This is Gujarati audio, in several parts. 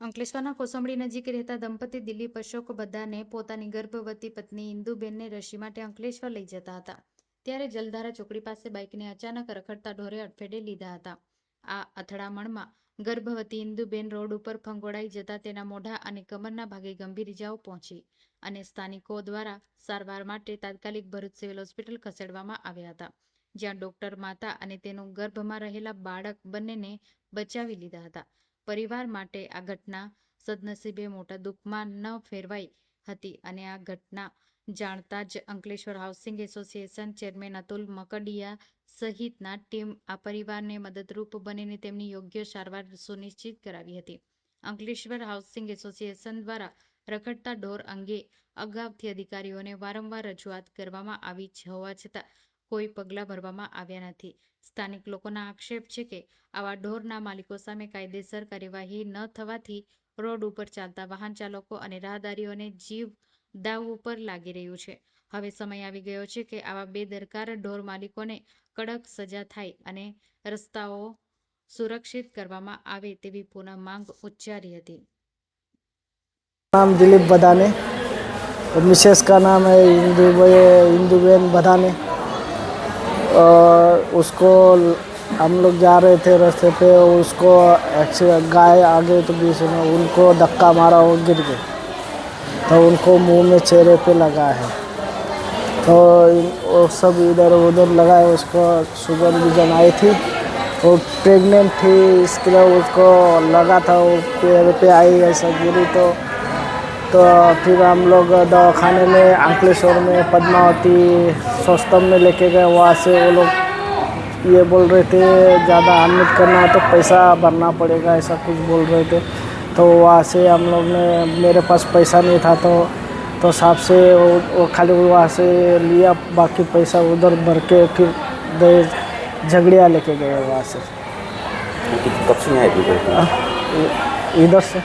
અંકલેશ્વરના કોસંબડી નજીક રહેતા દંપતી દિલીપ અશોક બધાને પોતાની ગર્ભવતી પત્ની ઇન્દુબેનને રસી માટે અંકલેશ્વર લઈ જતા હતા. ત્યારે જલધારા ચોકડી પાસે બાઇકને અચાનક રખડતા ઢોરે અડફેટે લીધા હતા. આ અથડામણમાં ગર્ભવતી ઇન્દુબેન રોડ ઉપર ફંગોળાઈ જતા તેના મોઢા અને કમરના ભાગે ગંભીર ઇજાઓ પહોંચી અને સ્થાનિકો દ્વારા સારવાર માટે તાત્કાલિક ભરૂચ સિવિલ હોસ્પિટલ ખસેડવામાં આવ્યા હતા, જ્યાં ડોક્ટર માતા અને તેનું ગર્ભમાં રહેલા બાળક બંનેને બચાવી લીધા હતા. પરિવાર માટે આ ઘટના સદનસીબે મોટા દુઃખમાં ન ફેરવાઈ હતી અને આ ઘટના જાણતા જ Ankleshwar housing association chairman Atul Makadia સહિતના ટીમ આ પરિવારને મદદરૂપ બનીને તેમની યોગ્ય સારવાર સુનિશ્ચિત કરાવી હતી. અંકલેશ્વર હાઉસિંગ એસોસિએશન દ્વારા રખડતા ઢોર અંગે અગાઉથી અધિકારીઓને વારંવાર રજૂઆત કરવામાં આવી હોવા છતાં કોઈ પગલાં ભરવામાં આવ્યા નથી સ્થાનિક લોકોના આક્ષેપ છે કે આવા ઢોરના માલિકો સામે કાયદેસર કાર્યવાહી ન થવાથી રોડ ઉપર ચાલતા વાહન ચાલકો અને રાહદારીઓને જીવ દાવ ઉપર લાગી રહ્યું છે હવે સમય આવી ગયો છે કે આવા બેદરકાર ઢોર માલિકોને કડક સજા થાય અને રસ્તાઓ સુરક્ષિત કરવામાં આવે તેવી પુનઃ માંગ ઉચ્ચારી હતી नाम दिलीप बदाने और मिसेस का नाम है इंदु इंदुबेन बदाने और उसको हम लोग जा रहे थे रास्ते पे, उसको एक्सीडेंट गाय आगे तो बीच में उनको धक्का मारा वो गिर गए तो उनको मुँह में चेहरे पे लगा है। तो वो सब इधर उधर लगाए, उसको शुगर विजन आई थी। वो प्रेग्नेंट थी, इसके लिए उसको लगा था, वो पैर पे आई, ऐसा गिरी तो तो फिर हम लोग दवाखाने में अंकलेश्वर में पद्मावती सौस्तम में लेके गए। वहाँ से वो लोग ये बोल रहे थे ज़्यादा एडमिट करना है तो पैसा भरना पड़ेगा ऐसा कुछ बोल रहे थे। तो वहाँ से हम लोग ने मेरे पास पैसा नहीं था तो तो साहब से वो, वो खाली वहाँ से लिया बाकी पैसा उधर भर के फिर दे- झगड़िया लेके गए वहाँ से। कब से इधर से।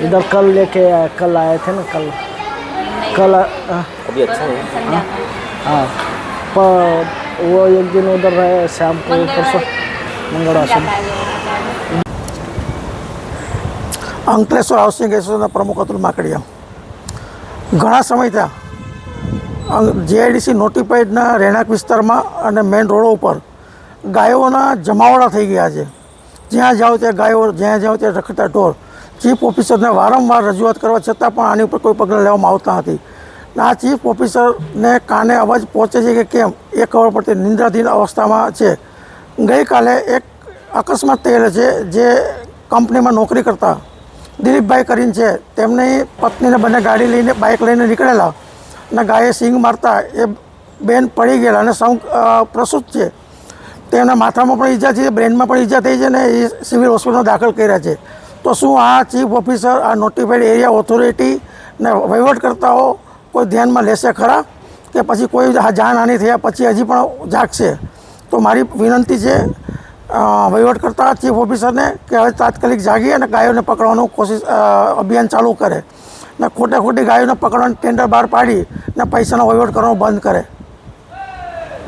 इधर कल लेके आए कल आए थे ना कल कल आ, अभी अच्छा है हाँ पर वो एक दिन उधर रहे शाम को परसों मंगलवार से અંકલેશ્વર હાઉસિંગ એસોસિએશનના પ્રમુખ અતુલ માકડિયા ઘણા સમય થયા જેઆઈડીસી નોટિફાઈડના રહેણાંક વિસ્તારમાં અને મેઇન રોડો ઉપર ગાયોના જમાવડા થઈ ગયા છે જ્યાં જાઓ ત્યાં ગાયો જ્યાં જાઓ ત્યાં રખડતા ઢોર ચીફ ઓફિસરને વારંવાર રજૂઆત કરવા છતાં પણ આની ઉપર કોઈ પગલાં લેવામાં આવતા નથી. અને આ ચીફ ઓફિસરને કાને અવાજ પહોંચે છે કે કેમ? એ ખબર પડતી નિંદ્રાધીન અવસ્થામાં છે. ગઈકાલે એક અકસ્માત થયેલો છે જે કંપનીમાં નોકરી કરતા દિલીપભાઈ કરીને છે. તેમની પત્નીને બંને ગાડી લઈને બાઇક લઈને નીકળેલા. અને ગાયે સિંગ મારતા એ બેન પડી ગયેલા અને સૌ પ્રસુત છે. તેમના માથામાં પણ ઈજા છે, બ્રેનમાં પણ ઈજા થઈ છે ને એ સિવિલ હોસ્પિટલમાં દાખલ કર્યા છે. તો શું આ ચીફ ઓફિસર, આ નોટિફાઈડ એરિયા ઓથોરિટી ને વહીવટકર્તાઓ કોઈ ધ્યાનમાં લેશે ખરા? કે પછી કોઈ જાનહાનિ થયા પછી હજી પણ જાગશે? તો મારી વિનંતી છે વહીવટકર્તા ચીફ ઓફિસરને કે હવે તાત્કાલિક જાગી અને ગાયોને પકડવાનું કોશિશ અભિયાન ચાલુ કરે. ને ખોટે ખોટી ગાયોને પકડવાનું ટેન્ડર બહાર પાડી ને પૈસાનો વહીવટ કરવાનો બંધ કરે.